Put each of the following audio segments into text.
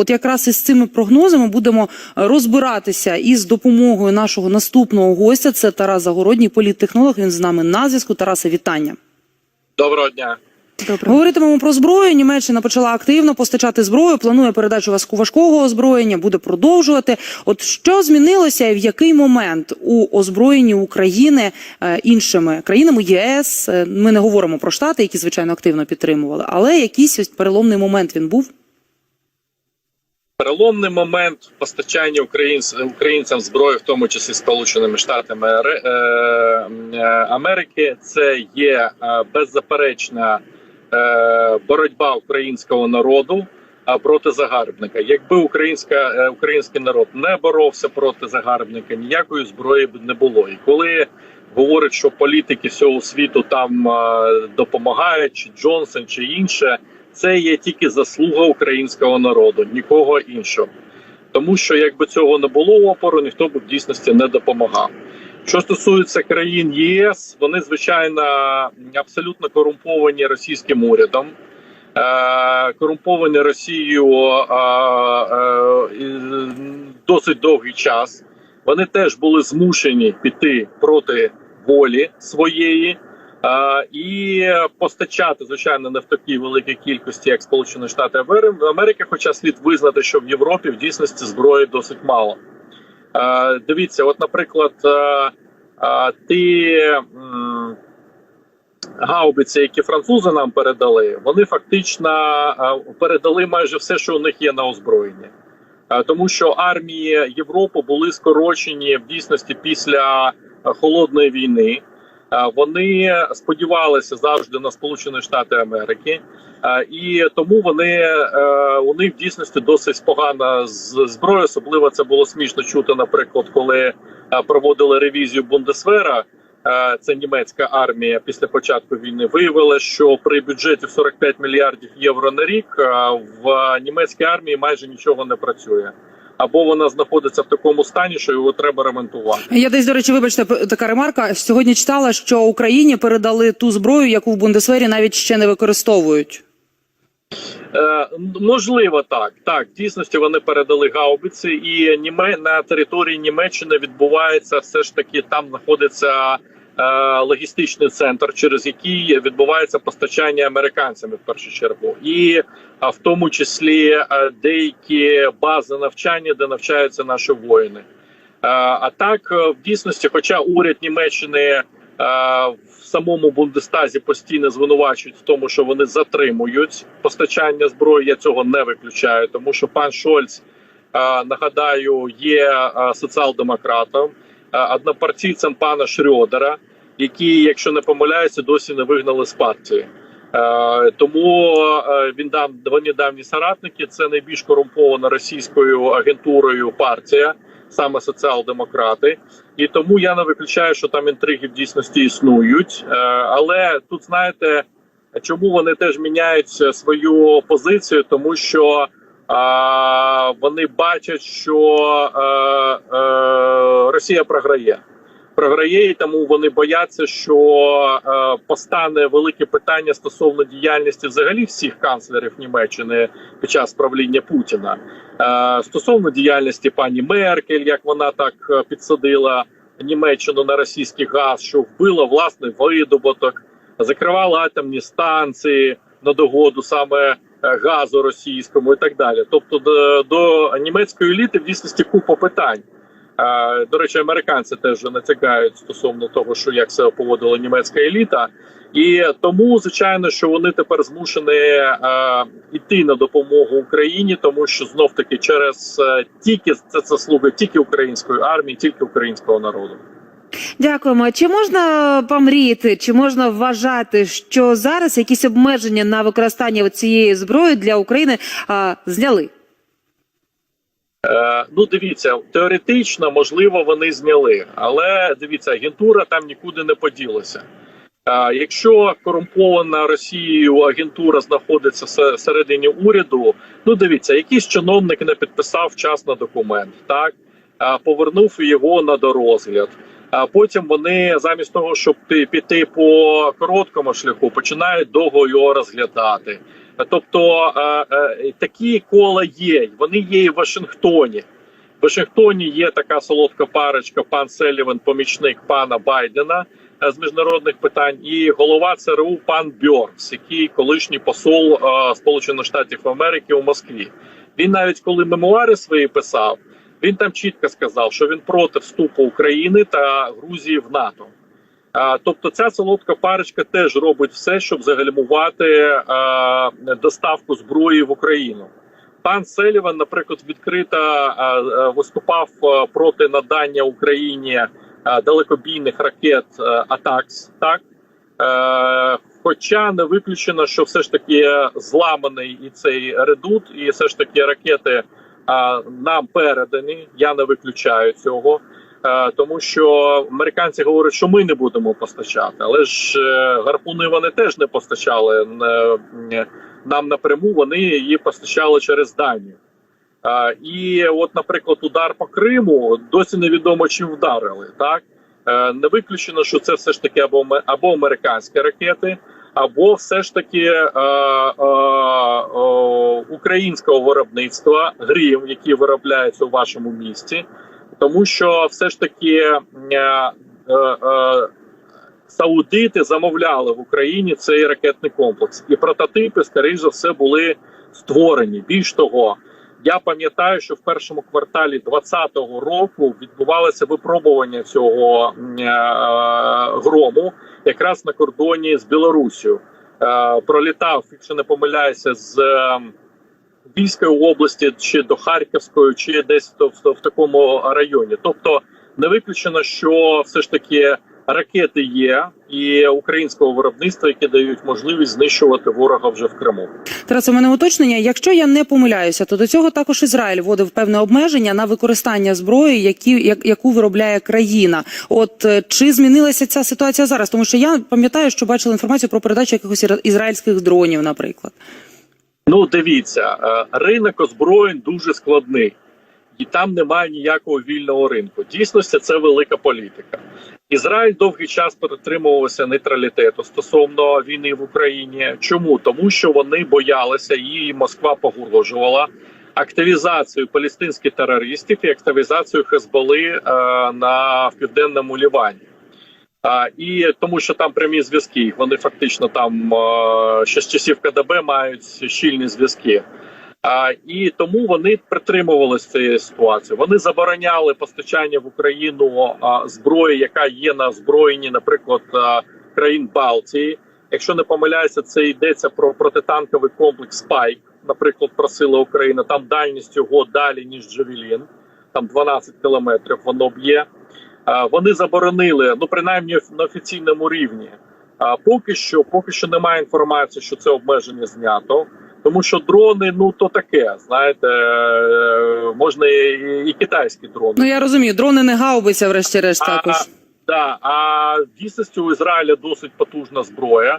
От якраз із цими прогнозами будемо е, розбиратися із допомогою нашого наступного гостя. Це Тарас Загородній, політтехнолог. Він з нами на зв'язку. Тарасе, вітання. Доброго дня. Добре. Говоритимемо про зброю. Німеччина почала активно постачати зброю. Планує передачу важкого озброєння, буде продовжувати. От що змінилося і в який момент у озброєнні України е, іншими країнами ЄС? Е, Ми не говоримо про штати, які звичайно активно підтримували, але якийсь ось переломний момент він був. Переломний момент постачання українцям зброї, в тому числі Сполученими Штатами е, е, Америки, це є е, беззаперечна боротьба українського народу проти загарбника. Якби українська український народ не боровся проти загарбника, ніякої зброї б не було. І коли говорять, що політики всього світу там допомагають, чи Джонсон, чи інше. Це є тільки заслуга українського народу, нікого іншого. Тому що якби цього не було опору, ніхто б в дійсності не допомагав. Що стосується країн ЄС, вони звичайно абсолютно корумповані російським урядом, е, корумповані Росією е, е, досить довгий час. Вони теж були змушені піти проти волі своєї. І постачати, звичайно, не в такій великій кількості, як Сполучені Штати Америки, хоча слід визнати, що в Європі в дійсності зброї досить мало. Дивіться, от, наприклад, ті гаубиці, які французи нам передали, вони фактично передали майже все, що у них є на озброєнні. Тому що армії Європи були скорочені в дійсності після холодної війни. Вони сподівалися завжди на Сполучені Штати Америки, і тому вони е, у них в дійсності досить погана зброя. Особливо це було смішно чути, наприклад, коли е, проводили ревізію Бундесвера. Це німецька армія після початку війни виявила, що при бюджеті в 45 мільярдів євро на рік е, в німецькій армії майже нічого не працює, або вона знаходиться в такому стані, що його треба ремонтувати. Я десь, до речі, вибачте, така ремарка. Сьогодні читала, що Україні передали ту зброю, яку в Бундесвері навіть ще не використовують. Е, можливо, так. Так, в дійсності вони передали гаубиці, і Німе на території Німеччини відбувається все ж таки там знаходиться логістичний центр, через який відбувається постачання американцями в першу чергу, і а, в тому числі е, деякі бази навчання, де навчаються наші воїни. Е, а так, е, в дійсності, хоча уряд Німеччини е, в самому Бундестазі постійно звинувачують в тому, що вони затримують постачання зброї. Я цього не виключаю, тому що пан Шольц, е, нагадаю, є е, соціал-демократом, е, однопартійцем пана Шрьодера, який, якщо не помиляюся, досі не вигнали з партії. Е, Тому е, він дав вони давні соратники. Це найбільш корумпована російською агентурою партія, саме соціал-демократи. І тому я не виключаю, що там інтриги в дійсності існують. Е, Але тут знаєте, чому вони теж міняють свою позицію, тому що вони бачать, що Росія програє. Програє, і тому вони бояться, що е, постане велике питання стосовно діяльності взагалі всіх канцлерів Німеччини під час правління Путіна. Е, стосовно діяльності пані Меркель, як вона так е, підсадила Німеччину на російський газ, що вбила власний видобуток, закривала атомні станції на догоду саме е, газу російському і так далі. Тобто, до, до німецької еліти в дійсності купа питань. До речі, американці теж натякають стосовно того, що як себе поводила німецька еліта, і тому, звичайно, що вони тепер змушені йти на допомогу Україні, тому що знов таки через е, тільки це заслуги тільки української армії, тільки українського народу. Дякуємо. Чи можна помріяти, чи можна вважати, що зараз якісь обмеження на використання цієї зброї для України а, зняли? Е, ну, дивіться, теоретично, можливо, вони зняли, але дивіться, агентура там нікуди не поділася. Е, якщо корумпована Росією агентура знаходиться все- всередині уряду, ну дивіться, якийсь чиновник не підписав вчасно документ, так е, повернув його на дорозгляд. А потім вони замість того, щоб піти по короткому шляху, починають довго його розглядати. Тобто е, е, такі кола є. Вони є і в Вашингтоні. В Вашингтоні є така солодка парочка, пан Селіван, помічник пана Байдена е, з міжнародних питань, і голова ЦРУ пан Бьорнс, який колишній посол Сполучених Штатів Америки у Москві. Він навіть коли мемуари свої писав, він там чітко сказав, що він проти вступу України та Грузії в НАТО. Тобто, ця солодка парочка теж робить все, щоб загальмувати доставку зброї в Україну. Пан Селіван, наприклад, відкрито виступав проти надання Україні далекобійних ракет АТАКС. Так хоча не виключено, що все ж таки зламаний і цей редут, і все ж таки ракети нам передані. Я не виключаю цього. Е, тому що американці говорять, що ми не будемо постачати, але ж е, гарпуни вони теж не постачали е, нам напряму. Вони її постачали через Данію. І, от, наприклад, удар по Криму досі невідомо чим вдарили. Так не виключено, що це все ж таки або або американські ракети, або все ж таки е, е, е, українського виробництва грім, які виробляються у вашому місті тому що все ж таки е, е, е, саудити замовляли в Україні цей ракетний комплекс, і прототипи, скоріш за все, були створені. Більш того, я пам'ятаю, що в першому кварталі 2020 року відбувалося випробування цього грому якраз на кордоні з Білорусію. Пролітав, якщо не помиляюся, з. Львівської області чи до Харківської, чи десь в, в, такому районі. Тобто не виключено, що все ж таки ракети є і українського виробництва, які дають можливість знищувати ворога вже в Криму. Тарас, у мене уточнення. Якщо я не помиляюся, то до цього також Ізраїль вводив певне обмеження на використання зброї, які як, яку виробляє країна. От е, чи змінилася ця ситуація зараз? Тому що я пам'ятаю, що бачила інформацію про передачу якихось ізраїльських дронів, наприклад. Ну дивіться, е, ринок озброєнь дуже складний, і там немає ніякого вільного ринку. Дійсності це велика політика. Ізраїль довгий час перетримувався нейтралітету стосовно війни в Україні. Чому тому, що вони боялися, її Москва погрожувала активізацію палестинських терористів і активізацію Хезболи е, на в південному Лівані. А, і тому, що там прямі зв'язки, вони фактично там ще з часів КДБ мають щільні зв'язки. А, і тому вони притримувалися цієї ситуації. Вони забороняли постачання в Україну а, зброї, яка є на озброєнні, наприклад, а, країн Балтії. Якщо не помиляюся, це йдеться про протитанковий комплекс Спайк. Наприклад, просила Україна. Там дальність його далі ніж Джавелін, там 12 кілометрів. Воно б'є. Вони заборонили, ну принаймні на офіційному рівні. А поки що, поки що немає інформації, що це обмеження знято. Тому що дрони, ну то таке, знаєте, е, можна і, і китайські дрони. Ну я розумію, дрони не гаубиться, врешті-решт також. Да, а в дійсності у Ізраїля досить потужна зброя,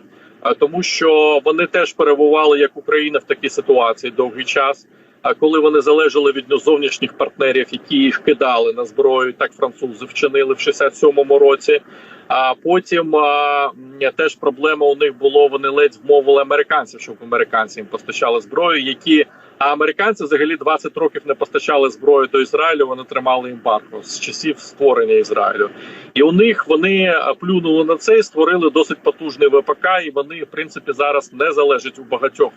тому що вони теж перебували як Україна в такій ситуації довгий час. А коли вони залежали від зовнішніх партнерів, які їх кидали на зброю, так французи вчинили в 67-му році. А потім а, теж проблема у них було. Вони ледь вмовили американців, щоб американці їм постачали зброю, які а американці взагалі 20 років не постачали зброю до Ізраїлю. Вони тримали ембарго з часів створення Ізраїлю. І у них вони плюнули на це і створили досить потужний ВПК, і вони, в принципі, зараз не залежать у багатьох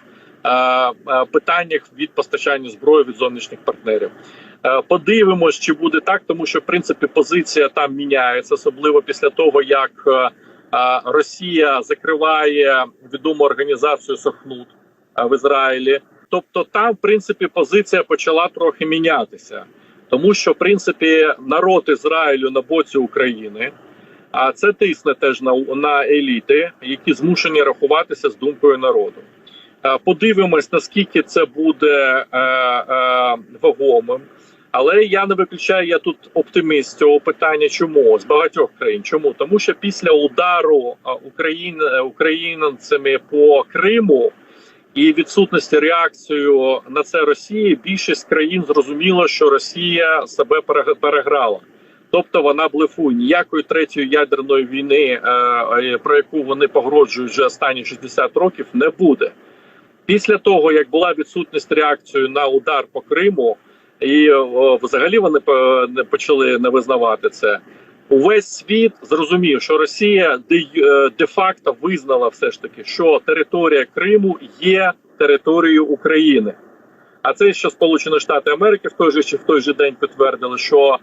питаннях від постачання зброї від зовнішніх партнерів. Е, Подивимось, чи буде так, тому що в принципі позиція там міняється, особливо після того, як е, е, Росія закриває відому організацію Сохнут е, в Ізраїлі. Тобто, там, в принципі, позиція почала трохи мінятися, тому що в принципі народ Ізраїлю на боці України. А це тисне теж на, на еліти, які змушені рахуватися з думкою народу. Е, Подивимось, наскільки це буде е, е, вагомим. Але я не виключаю, я тут оптиміст цього питання. Чому з багатьох країн? Чому тому, що після удару Україн, українцями по Криму і відсутності реакцію на це Росії, більшість країн зрозуміло, що Росія себе переграла. Тобто вона блефує ніякої третьої ядерної війни, про яку вони погрожують вже останні 60 років, не буде. Після того, як була відсутність реакції на удар по Криму, і о, взагалі вони почали не визнавати це. Увесь світ зрозумів, що Росія де, е, де-факто визнала все ж таки, що територія Криму є територією України. А це що Сполучені Штати Америки в той же чи в той же день підтвердили, що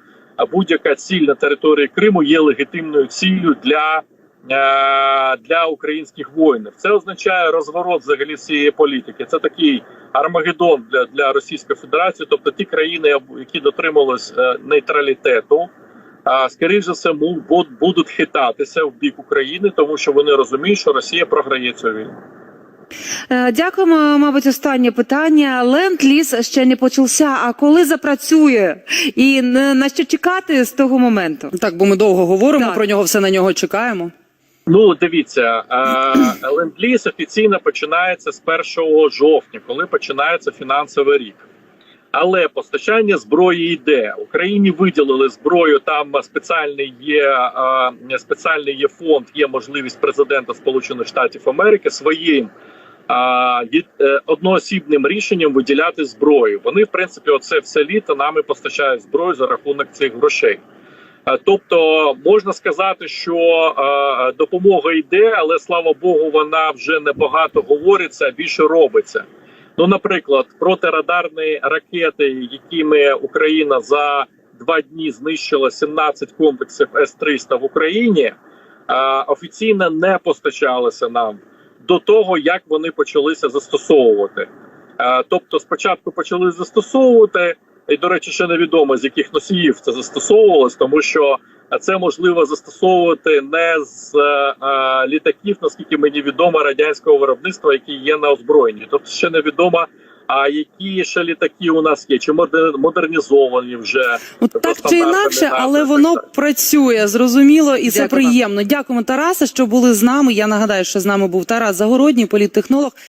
будь-яка ціль на території Криму є легітимною ціллю для, е, для українських воїнів. Це означає розворот взагалі цієї політики. Це такий армагеддон для, для Російської Федерації, тобто ті країни, які дотримувались е, нейтралітету. А скоріш за все, му- будуть хитатися в бік України, тому що вони розуміють, що Росія програє цю війну. Е, Дякуємо. Мабуть, останнє питання. Ленд-ліз ще не почався. А коли запрацює? І на на що чекати з того моменту? Так, бо ми довго говоримо Так. про нього, все на нього чекаємо. Ну, дивіться, е, ленд-ліз офіційно починається з 1 жовтня, коли починається фінансовий рік. Але постачання зброї йде. Україні виділили зброю. Там спеціальний є е, спеціальний є фонд, є можливість президента Сполучених Штатів Америки своїм е, е, одноосібним рішенням виділяти зброю. Вони, в принципі, оце все літо нами постачають зброю за рахунок цих грошей. Е, Тобто можна сказати, що е, допомога йде, але слава Богу, вона вже не багато говориться, а більше робиться. Ну, наприклад, протирадарні ракети, якими Україна за два дні знищила 17 комплексів С-300 в Україні, е, офіційно не постачалися нам до того, як вони почалися застосовувати. Тобто, спочатку почали застосовувати, і, до речі, ще невідомо з яких носіїв це застосовувалось, тому що це можливо застосовувати не з е, е, літаків, наскільки мені відомо, радянського виробництва, які є на озброєнні. Тобто ще невідомо, а які ще літаки у нас є, чи модер- модернізовані вже Ну так чи інакше, але воно так працює зрозуміло, і це Дякую приємно. Дякуємо, Тарасе, що були з нами. Я нагадаю, що з нами був Тарас Загородній, політтехнолог.